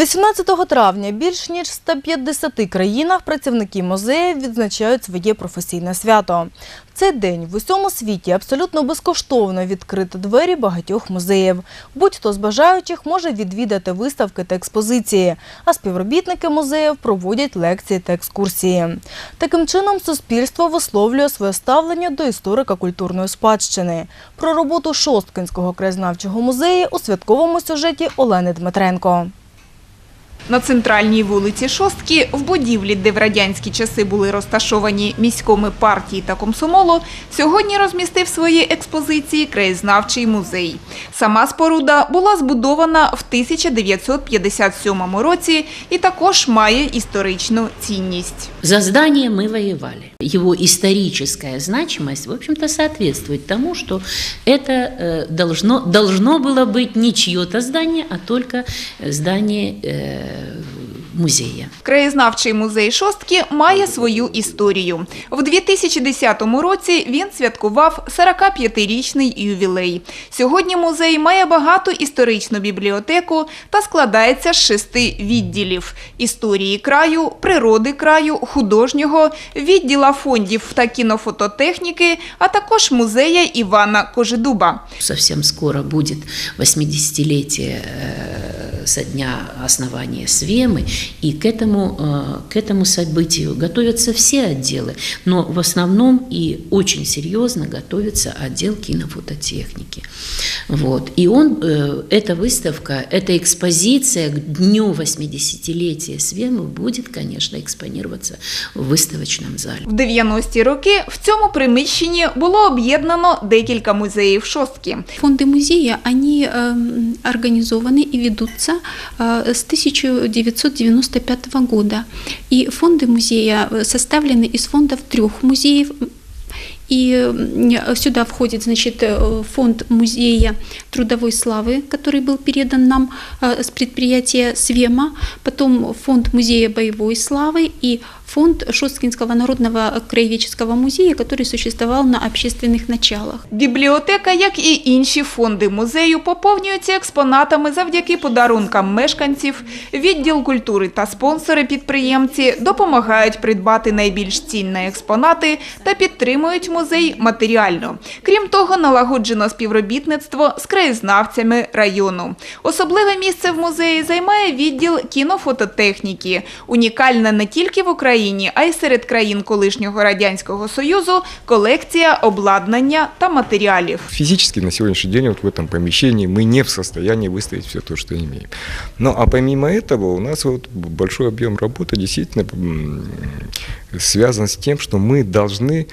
18 травня більш ніж в 150 країнах працівники музеїв відзначають своє професійне свято. В цей день в усьому світі абсолютно безкоштовно відкрити двері багатьох музеїв. Будь-хто з бажаючих може відвідати виставки та експозиції, а співробітники музеїв проводять лекції та екскурсії. Таким чином, суспільство висловлює своє ставлення до історико-культурної спадщини. Про роботу Шосткинського краєзнавчого музею у святковому сюжеті Олени Дмитренко. На центральній вулиці Шостки, в будівлі, де в радянські часи були розташовані міськоми партії та комсомолу, сьогодні розмістив свої експозиції краєзнавчий музей. Сама споруда була збудована в 1957 році і також має історичну цінність. За здание мы воевали. Его историческая значимость, в общем-то, соответствует тому, что это э, должно, должно было быть не чье-то здание, а только э, здание э, музея. Краєзнавчий музей Шостки має свою історію. В 2010 році він святкував 45-річний ювілей. Сьогодні музей має багату історичну бібліотеку та складається з шести відділів – історії краю, природи краю, художнього, відділа фондів та кінофототехніки, а також музея Івана Кожедуба. Совсем скоро будет 80-летие э, со дня основания Свемы, и к этому, э, к этому событию готовятся все отделы, но в основном и очень серьезно готовится отдел кинофототехники. Вот. И он, э, эта выставка, эта экспозиция к дню 80-летия Свемы будет, конечно, экспонироваться в выставочном зале. В 90-ті роки в цьому приміщенні було об'єднано декілька музеїв Шостки. Фонды музея, они эм, организованы и ведутся э, с 1995 года. И фонды музея э, составлены из фондов трех музеев. И м, сюда входит значит, э, фонд музея трудовой славы, который был передан нам э, с предприятия СВЕМа, потом фонд музея боевой славы и фонд Шосткинского народного краеведческого музея, который существовал на общественных началах. Бібліотека, як і інші фонди музею, поповнюється експонатами завдяки подарункам мешканців. Відділ культури та спонсори-підприємці допомагають придбати найбільш цінні експонати та підтримують музей матеріально. Крім того, налагоджено співробітництво з краєзнавцями району. Особливе місце в музеї займає відділ кінофототехніки. Унікальна не тільки в Україні, а й серед країн колишнього радянського союзу колекція обладнання та матеріалів. Физически на сегодняшний день вот в этом помещении мы не в состоянии выставить все то, что имеем. Ну а помимо этого у нас вот большой объем работы действительно м, связан с тем, что мы должны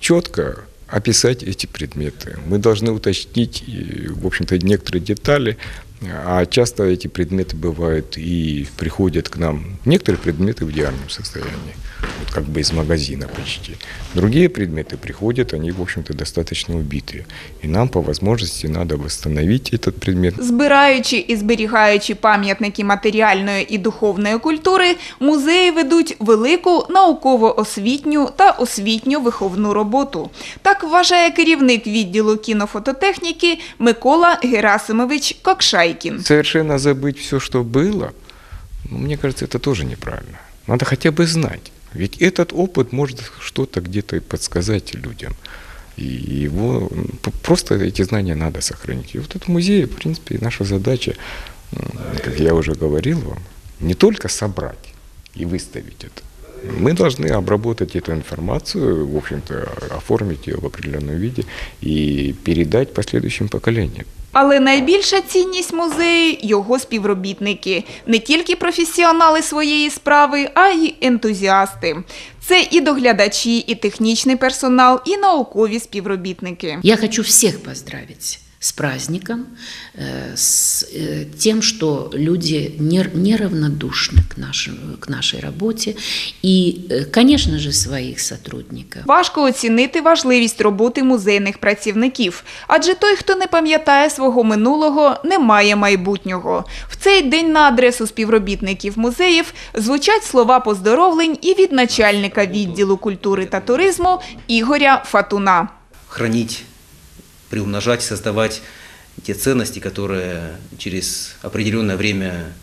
четко описать эти предметы. Мы должны уточнить, и, в общем-то, некоторые детали, а часто эти предметы бывают и приходят к нам. Некоторые предметы в идеальном состоянии, вот как бы из магазина почти. Другие предметы приходят, они, в общем-то, достаточно убитые. И нам по возможности надо восстановить этот предмет. Збираючи і зберігаючи пам'ятники матеріальної і духовної культури, музеї ведуть велику науково-освітню та освітньо-виховну роботу. Так вважає керівник відділу кінофототехніки Микола Герасимович Кокшайкін. Совершенно забыть все, что было, ну, мне кажется, это тоже неправильно. Надо хотя бы знать. Ведь этот опыт может что-то где-то и подсказать людям. И его просто эти знания надо сохранить. И вот этот музей, в принципе, наша задача, как я уже говорил вам, не только собрать и выставить это. Мы должны обработать эту информацию, в общем-то, оформить ее в определенном виде и передать последующим поколениям. Але найбільша цінність музею – його співробітники. Не тільки професіонали своєї справи, а й ентузіасти. Це і доглядачі, і технічний персонал, і наукові співробітники. Я хочу всех поздравить с праздником, э, с э, тем, что люди не- неравнодушны к, нашему, к нашей работе и, э, конечно же, своих сотрудников. Важко оцінити важливість роботи музейних працівників, адже той, хто не пам'ятає свого минулого, не має майбутнього. В цей день на адресу співробітників музеїв звучать слова поздоровлень і від начальника відділу культури та туризму Ігоря Фатуна. хранить, приумножать, создавать те ценности, которые через определенное время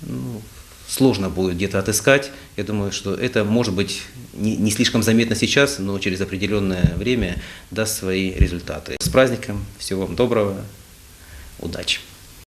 ну, сложно будет где-то отыскать. Я думаю, что это может быть не, не слишком заметно сейчас, но через определенное время даст свои результаты. С праздником, всего вам доброго, удачи!